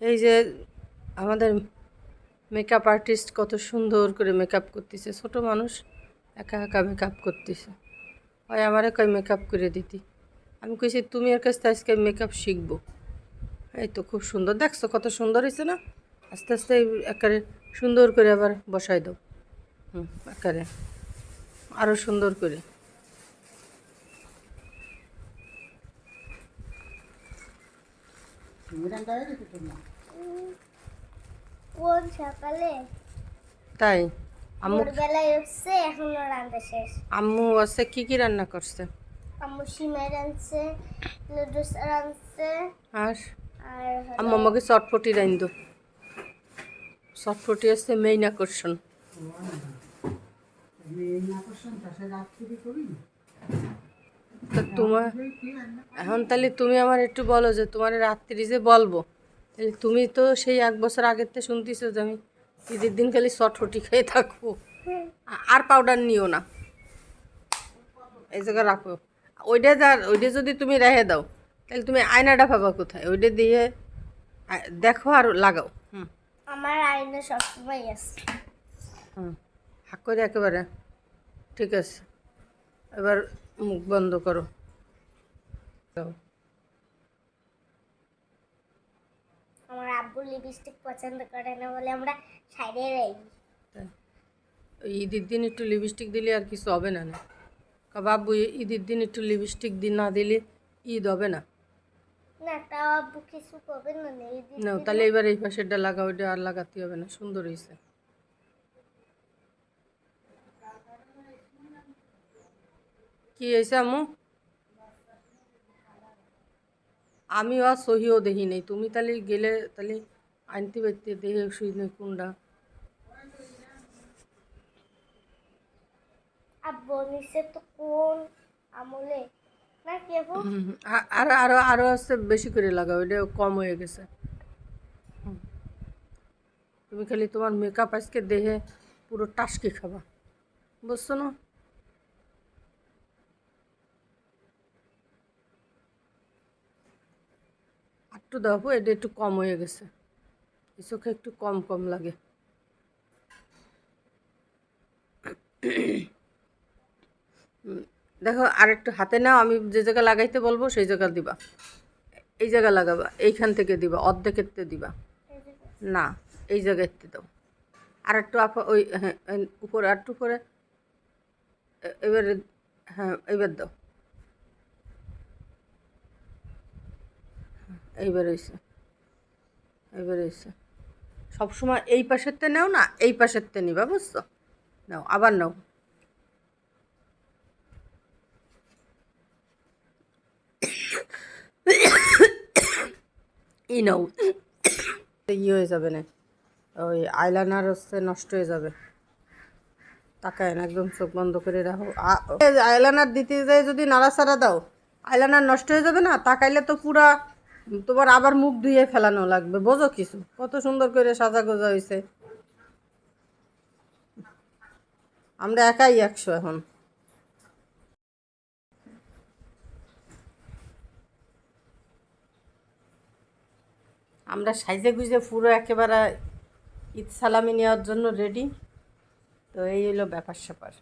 এই যে আমাদের মেকআপ আর্টিস্ট কত সুন্দর করে মেকআপ করতেছে। ছোট মানুষ একা একা মেকআপ করতেছে। হয় আমারে কয় মেকআপ করে দিতি। আমি কইছি, তুমি এর কাছ আজকে মেকআপ শিখব। এই তো খুব সুন্দর। দেখছ কত সুন্দর হয়েছে না? আস্তে আস্তে একারে সুন্দর করে আবার বসাই দাও। হুম, একারে। আরও সুন্দর করে। কোন সকালে তাই আম্মু ভোরবেলায় উঠছে এখনও রান্না শেষ আম্মু আছে কি কি রান্না করছে আম্মু সিমাই রাঁধছে লুডুস রাঁধছে আর আম্মু আমাকে চটপটি রাইন দো চটপটি আছে মেইন আকর্ষণ তো তোমার এখন তাহলে তুমি আমার একটু বলো যে তোমার রাত্রি যে বলব তাহলে তুমি তো সেই এক বছর আগের থেকে শুনতেছো যে আমি ঈদের দিন খালি চটপটি খেয়ে থাকব। আর পাউডার নিও না। এই জায়গায় রাখো। ওইটা যা ওইটা যদি তুমি রেহে দাও তাহলে তুমি আয়নাটা পাবা কোথায়? ওইটা দিয়ে দেখো আর লাগাও। হুম। আমার আয়না সবসময় আছে। হুম। হাক করে একেবারে। ঠিক আছে। এবার মুখ বন্ধ করো। আমার আব্বু লিপস্টিক পছন্দ করে না বলে আমরা সাইডে রাই। তাই। ঈদের দিন একটু লিপস্টিক দিলে আর কিছু হবে না না। বাবু ঈদের দিন একটু লিপস্টিক দিন না দিলে ঈদ হবে না। না তাও আব্বু কিছু করবে না এই না তাহলে এবার এই পাশেরটা লাগাও ওইটা আর লাগাতে হবে না সুন্দর হয়েছে কি হয়েছে আম্মু? আমি আর সহিও দেখি নেই। তুমি তাহলে গেলে তাহলে আনতে পারতে দেহে শুই নেই কোনটা? আরও আরও আরও আছে বেশি করে লাগাও এটা কম হয়ে গেছে। তুমি খালি তোমার মেকআপ আজকে দেহে পুরো টাসকি খাবা। বুঝছ না? একটু দেখো এটা একটু কম হয়ে গেছে। চোখে একটু কম কম লাগে। দেখো আর একটু হাতে নাও, আমি যে জায়গা লাগাইতে বলব, সেই জায়গা দিবা। এই জায়গা লাগাবা, এইখান থেকে দিবা, অর্ধেকেরতে দিবা। না, এই জায়গাতে দাও। আর একটু আপা ওই হ্যাঁ উপরে আর একটু উপরে এবারে হ্যাঁ এবার দাও। এইবার হয়েছে এইবার হয়েছে সবসময় এই পাশেরতে নাও না, এই পাশেরতে নিবা, বুঝছ? নাও, আবার নাও। ই নাও। ই হয়ে যাবে না। ওই আইলাইনার হচ্ছে নষ্ট হয়ে যাবে। তাকায় না, একদম চোখ বন্ধ করে রাখো। আইলাইনার দিতে যায় যদি নাড়াচাড়া দাও, আইলাইনার নষ্ট হয়ে যাবে না? তাকাইলে তো পুরা তোমার আবার মুখ ধুয়ে ফেলানো লাগবে, বোঝো কিছু? কত সুন্দর করে সাজা গোজা হয়েছে আমরা একাই একশো এখন। আমরা সাইজে গুজে পুরো একেবারে ঈদ সালামি নেওয়ার জন্য রেডি তো এই হলো ব্যাপার স্যাপার